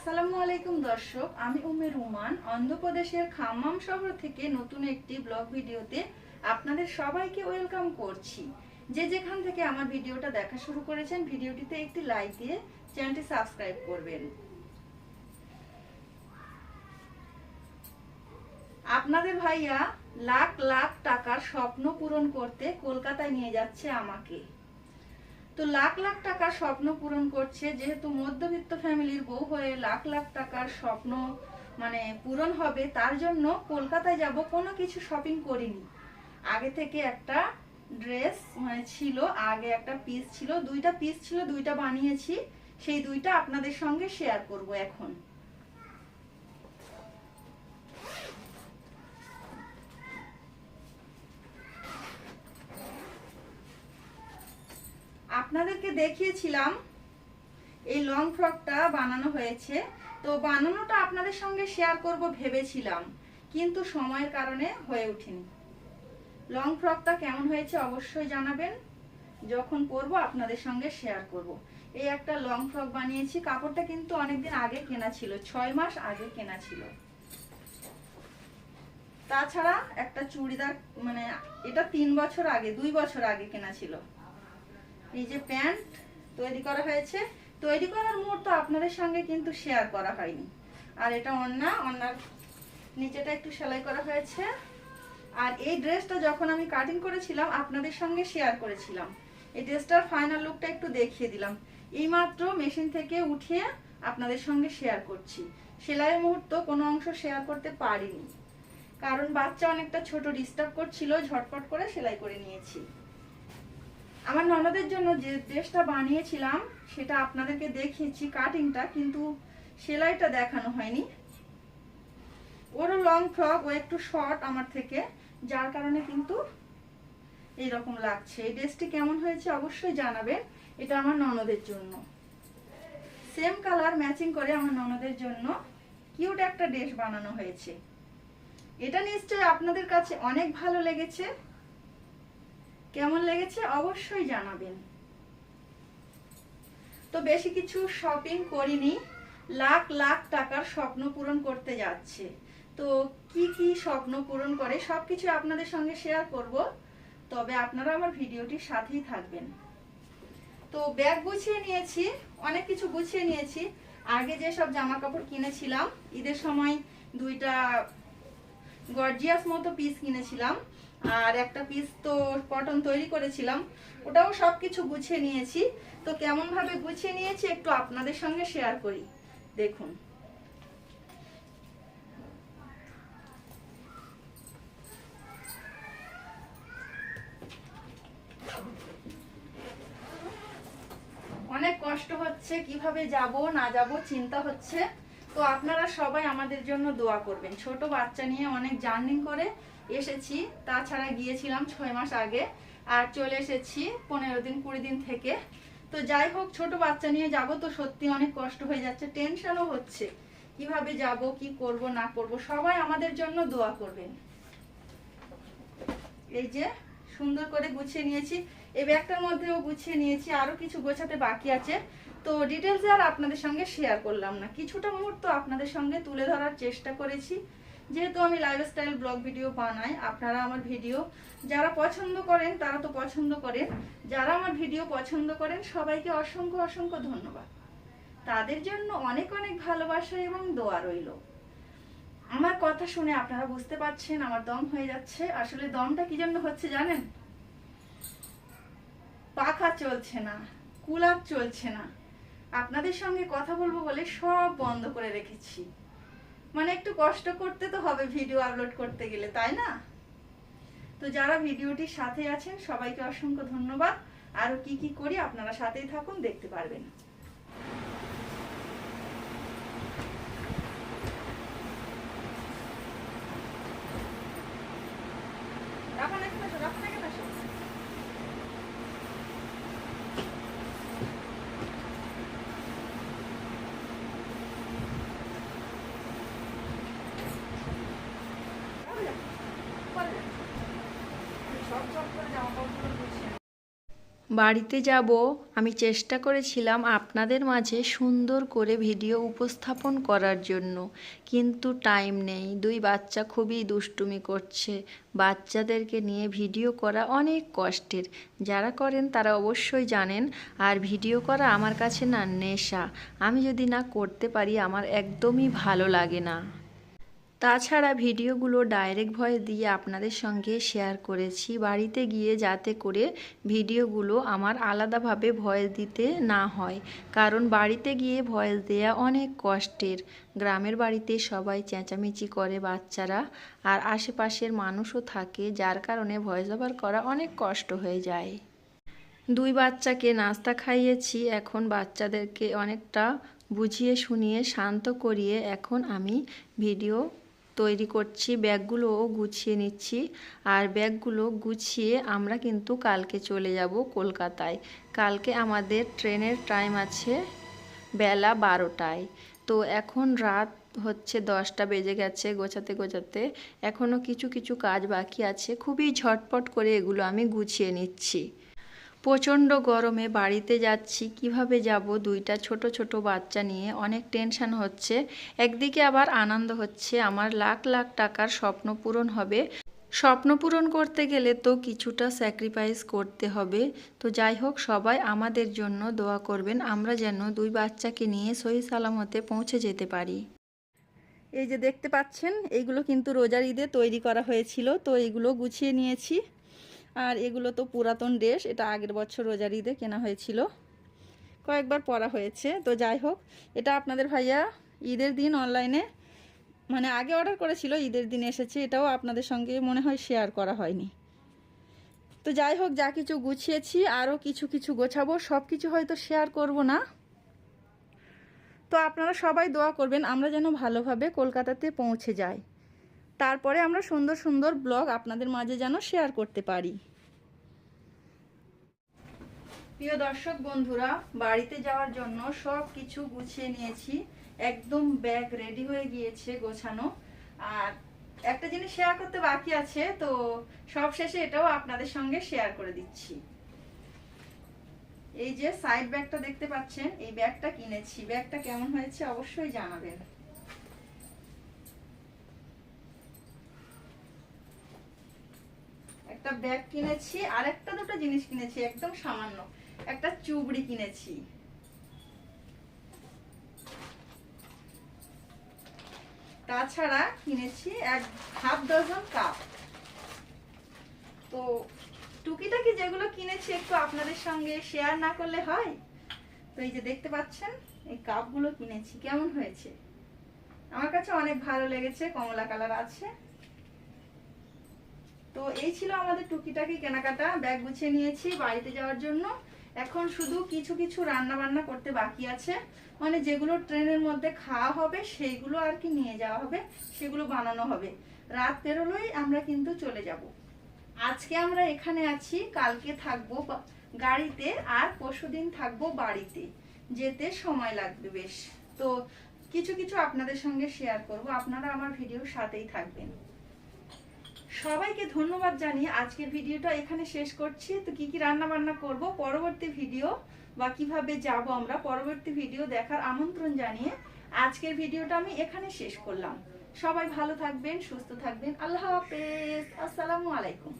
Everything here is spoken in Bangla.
আসসালামু আলাইকুম দর্শক, আমি উমে রুমান, অন্ধ্রপ্রদেশের খাম্মাম শহর থেকে নতুন একটি ব্লগ ভিডিওতে আপনাদের সবাইকে ওয়েলকাম করছি। যে যেখান থেকে আমার ভিডিওটা দেখা শুরু করেছেন, ভিডিওটিতে একটি লাইক দিয়ে চ্যানেলটি সাবস্ক্রাইব করবেন। আপনাদের ভাইয়া লাখ লাখ টাকার স্বপ্ন পূরণ করতে কলকাতায় নিয়ে যাচ্ছে আমাকে। তো লাখ লাখ টাকার স্বপ্ন পূরণ করছে, যেহেতু মধ্যবিত্ত ফ্যামিলির বউ হয়ে লাখ লাখ টাকার স্বপ্ন মানে পূরণ হবে, তার জন্য কলকাতায় যাব, কোনো কিছু শপিং করিনি। আগে থেকে একটা ড্রেস মানে ছিল, আগে একটা পিস ছিল, দুইটা পিস ছিল, দুইটা বানিয়েছি, সেই দুইটা আপনাদের সঙ্গে শেয়ার করব এখন। আপনাদেরকে দেখিয়েছিলাম, এই লং ফ্রকটা বানানো হয়েছে। তো বানানোটা আপনাদের সঙ্গে শেয়ার করব ভেবেছিলাম, কিন্তু সময়ের কারণে হয়ে ওঠেনি। লং ফ্রকটা কেমন হয়েছে অবশ্যই জানাবেন। যখন পরবো আপনাদের সঙ্গে শেয়ার করব। এই একটা লং ফ্রক বানিয়েছি, কাপড়টা কিন্তু অনেকদিন আগে কেনা ছিল, ছয় মাস আগে কেনা ছিল। তাছাড়া একটা চুড়িদার মানে এটা তিন বছর আগে, দুই বছর আগে কেনা ছিল। এই যে প্যান্ট তৈরি করা হয়েছে। তৈরি করার মুহূর্ত আপনাদের সঙ্গে কিন্তু শেয়ার করা হয়নি। আর এটা অন্যা অন্যার নিচেটা একটু সেলাই করা হয়েছে। আর এই ড্রেসটা যখন আমি কাটিং করেছিলাম, আপনাদের সঙ্গে শেয়ার করেছিলাম। এই ড্রেসটার ফাইনাল লুকটা একটু দেখিয়ে দিলাম। এইমাত্র মেশিন থেকে উঠিয়ে আপনাদের সঙ্গে শেয়ার করছি। সেলাইয়ের মুহূর্ত কোনো অংশ শেয়ার করতে পারিনি। কারণ বাচ্চা অনেকটা ছোট ডিস্টার্ব করছিল, ঝটপট করে সেলাই করে নিয়েছি। আমার ননদের জন্য যে ড্রেসটা বানিয়েছিলাম, সেটা আপনাদেরকে দেখিয়েছি কাটিংটা, কিন্তু সেলাইটা দেখানো হয়নি। ওরও লং ফ্রক ও একটু শর্ট আমার থেকে, যার কারণে কিন্তু এইরকম লাগছে। এই ড্রেসটি কেমন হয়েছে অবশ্যই জানাবেন, এটা আমার ননদের জন্য। সেম কালার ম্যাচিং করে আমার ননদের জন্য কিউট একটা ড্রেস বানানো হয়েছে। এটা নিশ্চয়ই আপনাদের কাছে অনেক ভালো লেগেছে। কেমন লেগেছে অবশ্যই জানাবেন। তো বেশি কিছু শপিং করিনি, লাখ লাখ টাকার স্বপ্ন পূরণ করতে যাচ্ছে। তো কি কি স্বপ্ন পূরণ করে সব সবকিছু আপনাদের সঙ্গে শেয়ার করব, তবে আপনারা আমার ভিডিওটির সাথেই থাকবেন। তো ব্যাগ গুছিয়ে নিয়েছি, অনেক কিছু গুছিয়ে নিয়েছি। আগে যে সব জামা কাপড় কিনেছিলাম, ঈদের সময় দুইটা গর্জিয়াস মতো পিস কিনেছিলাম। আর একটা পিস তো কটন তৈরি করেছিলাম। ওটাও সব কিছু গুছিয়ে নিয়েছি। তো কেমন ভাবে গুছিয়ে নিয়েছি একটু আপনাদের সঙ্গে শেয়ার করি। দেখুন। অনেক কষ্ট হচ্ছে, কীভাবে যাব, না যাব, চিন্তা হচ্ছে। তো আপনারা সবাই আমাদের জন্য দোয়া করবেন। ছোট বাচ্চা নিয়ে অনেক জার্নিং করে এসেছি, তাছাড়া গিয়েছিলাম ছয় মাস আগে আর চলে এসেছি পনেরো দিন, কুড়ি দিন থেকে। তো যাই হোক, ছোট বাচ্চা নিয়ে যাব তো সত্যি অনেক কষ্ট হয়ে যাচ্ছে, টেনশনও হচ্ছে। কীভাবে যাব, কি করব, না করব, সবাই আমাদের জন্য দোয়া করবেন। এই যে সুন্দর করে গুছিয়ে নিয়েছি। এই ব্যাগটার মধ্যেও গুছিয়ে নিয়েছি, আরও কিছু গোছাতে বাকি আছে। তো ডিটেলসে আর আপনাদের সঙ্গে শেয়ার করলাম না। কিছুটা মুহূর্ত আপনাদের সঙ্গে তুলে ধরার চেষ্টা করেছি। যেহেতু আমি লাইফস্টাইল ব্লগ ভিডিও বানাই, আপনারা আমার ভিডিও যারা পছন্দ করেন, তারা তো পছন্দ করেন। যারা আমার ভিডিও পছন্দ করেন, সবাইকে অসংখ্য অসংখ্য ধন্যবাদ। তাদের জন্য অনেক অনেক ভালোবাসা এবং দোয়া রইল। আমার কথা শুনে আপনারা বুঝতে পারছেন আমার দম হয়ে যাচ্ছে। আসলে দমটা কি জন্য হচ্ছে জানেন? পাখা চলছে না, কুলার চলছে না। আপনাদের সঙ্গে কথা বলব বলে সব বন্ধ করে রেখেছি। মানে একটু কষ্ট করতে তো হবে ভিডিও আপলোড করতে গেলে, তাই না? তো যারা ভিডিওটির সাথে আছেন, সবাইকে অসংখ্য ধন্যবাদ। আরও কি কি করি আপনারা সাথেই থাকুন, দেখতে পারবেন রাফান এখানে আসো, রাফান এখানে আসো। পরে যাও, পরে যাও। সব সব করে জামা কাপড়গুলো গুছিয়ে নাও। বাড়িতে যাব, আমি চেষ্টা করেছিলাম আপনাদের মাঝে সুন্দর করে ভিডিও উপস্থাপন করার জন্য। কিন্তু টাইম নেই। দুই বাচ্চা খুবই দুষ্টুমি করছে। বাচ্চাদেরকে নিয়ে ভিডিও করা অনেক কষ্টের। যারা করেন তারা অবশ্যই জানেন, আর ভিডিও করা আমার কাছে না নেশা। আমি যদি না করতে পারি, আমার একদমই ভালো লাগে না। তাছাড়া ভিডিওগুলো ডাইরেক্ট ভয়েস দিয়ে আপনাদের সঙ্গে শেয়ার করেছি। বাড়িতে গিয়ে যাতে করে ভিডিওগুলো আমার আলাদাভাবে ভয়েস দিতে না হয়। কারণ বাড়িতে গিয়ে ভয়েস দেয়া অনেক কষ্টের। গ্রামের বাড়িতে সবাই চেঁচামেচি করে বাচ্চারা। আর আশেপাশের মানুষও থাকে, যার কারণে ভয়েস ওভার করা অনেক কষ্ট হয়ে যায়। দুই বাচ্চাকে নাস্তা খাইয়েছি। এখন বাচ্চাদেরকে অনেকটা বুঝিয়ে শুনিয়ে শান্ত করিয়ে এখন আমি ভিডিও তৈরি করছি ব্যাগগুলোও গুছিয়ে নিচ্ছি। আর ব্যাগগুলো গুছিয়ে আমরা কিন্তু কালকে চলে যাব কলকাতায়। কালকে আমাদের ট্রেনের টাইম আছে বেলা বারোটায়। তো এখন রাত হচ্ছে দশটা, বেজে গেছে গোছাতে গোছাতে। এখনও কিছু কিছু কাজ বাকি আছে। খুবই ঝটপট করে এগুলো আমি গুছিয়ে নিচ্ছি। প্রচণ্ড গরমে বাড়িতে যাচ্ছি, কীভাবে যাব? দুইটা ছোট ছোট বাচ্চা নিয়ে অনেক টেনশন হচ্ছে। একদিকে আবার আনন্দ হচ্ছে, আমার লাখ লাখ টাকার স্বপ্ন পূরণ হবে। স্বপ্ন পূরণ করতে গেলে তো কিছুটা স্যাক্রিফাইস করতে হবে। তো যাই হোক, সবাই আমাদের জন্য দোয়া করবেন, আমরা যেন দুই বাচ্চাকে নিয়ে সহি সালামতে পৌঁছে যেতে পারি। এই যে দেখতে পাচ্ছেন এইগুলো কিন্তু রোজার ঈদে তৈরি করা হয়েছিল, তো এইগুলো গুছিয়ে নিয়েছি। আর এগুলো তো পুরাতন ড্রেস এটা আগের বছর রোজার ঈদে কেনা হয়েছিল। কয়েকবার পরা হয়েছে, তো যাই হোক, এটা আপনাদের ভাইয়া ঈদের দিন অনলাইনে মানে আগে অর্ডার করেছিল, ঈদের দিন এসেছে, এটাও আপনাদের সঙ্গে মনে হয় শেয়ার করা হয়নি। তো যাই হোক, যা কিছু গুছিয়েছি, আরও কিছু কিছু গোছাবো সব কিছু হয়তো শেয়ার করব না। তো আপনারা সবাই দোয়া করবেন, আমরা যেন ভালোভাবে কলকাতাতে পৌঁছে যাই। তারপরে আমরা সুন্দর সুন্দর ব্লগ আপনাদের মাঝে যেন শেয়ার করতে পারি। প্রিয় দর্শক বন্ধুরা, বাড়িতে যাওয়ার জন্য সব কিছু গুছিয়ে নিয়েছি। একদম ব্যাগ রেডি হয়ে গিয়েছে গোছানো। আর একটা জিনিস শেয়ার করতে বাকি আছে, তো সব শেষে এটাও আপনাদের সঙ্গে শেয়ার করে দিচ্ছি। এই যে সাইড ব্যাগটা দেখতে পাচ্ছেন, এই ব্যাগটা কিনেছি। ব্যাগটা কেমন হয়েছে অবশ্যই জানাবেন। একটা ব্যাগ কিনেছি আর একটা দুটো জিনিস কিনেছি, একদম সামান্য। একটা চুবড়ি কিনেছি। তাছাড়া কিনেছি এক হাফ ডজন কাপ তো টুকিটাকি যেগুলো কিনেছি, একটু আপনাদের সঙ্গে শেয়ার না করলে হয়? তো এই যে দেখতে পাচ্ছেন, এই কাপগুলো কিনেছি। কেমন হয়েছে? আমার কাছে অনেক ভালো লেগেছে, কমলা কালার আছে। তো এই ছিল আমাদের টুকিটাকি কেনাকাটা, ব্যাগ গুছিয়ে নিয়েছি বাড়িতে যাওয়ার জন্য। এখন শুধু কিছু কিছু রান্না বান্না করতে বাকি আছে। মানে যেগুলো ট্রেনের মধ্যে খাওয়া হবে, সেইগুলো আর কি নিয়ে যাওয়া হবে, সেগুলো বানানো হবে। রাত পেরোলেই আমরা কিন্তু চলে যাব। আজকে আমরা এখানে আছি, কালকে থাকব গাড়িতে আর পরশুদিন থাকব বাড়িতে। যেতে সময় লাগবে বেশ। তো কিছু কিছু আপনাদের সঙ্গে শেয়ার করব। আপনারা আমার ভিডিওর সাথেই থাকবেন। সবাইকে ধন্যবাদ জানিয়ে আজকের ভিডিওটা এখানে শেষ করছি। তো কি কি রান্না বান্না করব, পরবর্তী ভিডিও বা কীভাবে যাব আমরা, পরবর্তী ভিডিও দেখার আমন্ত্রণ জানিয়ে আজকের ভিডিওটা আমি এখানে শেষ করলাম। সবাই ভালো থাকবেন, সুস্থ থাকবেন। আল্লাহ হাফেজ। আসসালামু আলাইকুম।